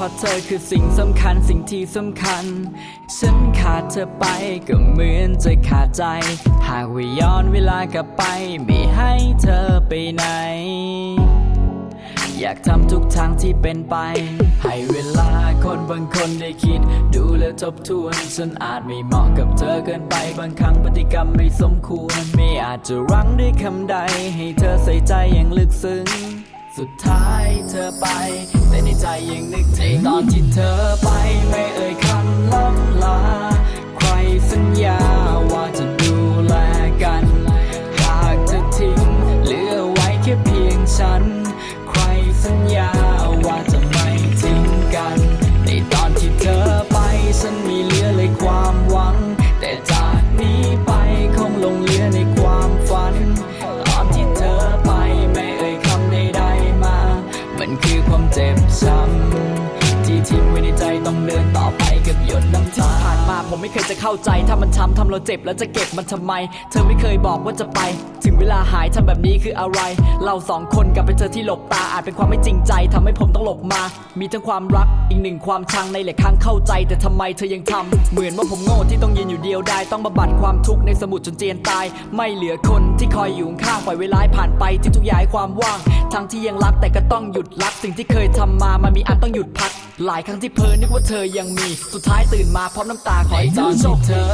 พราะเธอคือสิ่งสำคัญสิ่งที่สำคัญ ฉันขาดเธอไปก็เหมือนจะขาดใจ หากว่าย้อนเวลากลับไป ไม่ให้เธอไปไหน อยากทำทุกทางที่เป็นไป ให้เวลาคนบางคนได้คิด ดูแลวทบทวน ฉันอาจไม่เหมาะกับเธอเกินไปบางครั้งพฤติกรรมไม่สมควร ไม่อาจจะรั้งด้วยคำใด ให้เธอใส่ใจอย่างลึกซึ้ง สุดท้ายเธอไป แต่ในใจยังนึกถึงตอนที่เธอไปไม่เอ่ยคำล่ำลา ใครสัญญาว่าจะดูแลกัน หากเธอทิ้งเหลือไว้แค่เพียงฉัน ใครสัญญาว่าจะไม่ทิ้งกัน ในตอนที่เธอไปฉันมี ความเจ็บช้ำที่ทิ้งไว้ในใจต้องเดินต่อไปกับหยดน้ำตาผ่านมาผมไม่เคยจะเข้าใจถ้ามันช้ำทำเราเจ็บแล้วจะเก็บมันทำไม เธอไม่เคยบอกว่าจะไป ถึงเวลาหายทำแบบนี้คืออะไร เราสองคนกลับไปเจอที่หลบตาอาจเป็นความไม่จริงใจทำให้ผมต้องหลบมา มีทั้งความรักอีกหนึ่งความชังในหลายครั้งเข้าใจ แต่ทำไมเธอยังทำเหมือนว่าผมโง่ที่ต้องยืนอยู่เดียวได้ต้องบำบัดความทุกข์ในสมุดจนเจียนตาย ไม่เหลือคนที่คอยอยู่ข้างปล่อยเวลาผ่านไปทิ้งทุกอย่างความว่าง ทั้งที่ยังรักแต่ก็ต้องหยุดรัก สิ่งที่เคยทำมามันมีอันต้องหยุดพัก หลายครั้งที่เพลินนึกว่าเธอยังมี สุดท้ายตื่นมาพร้อมน้ำตาขอให้จอโชคเธอ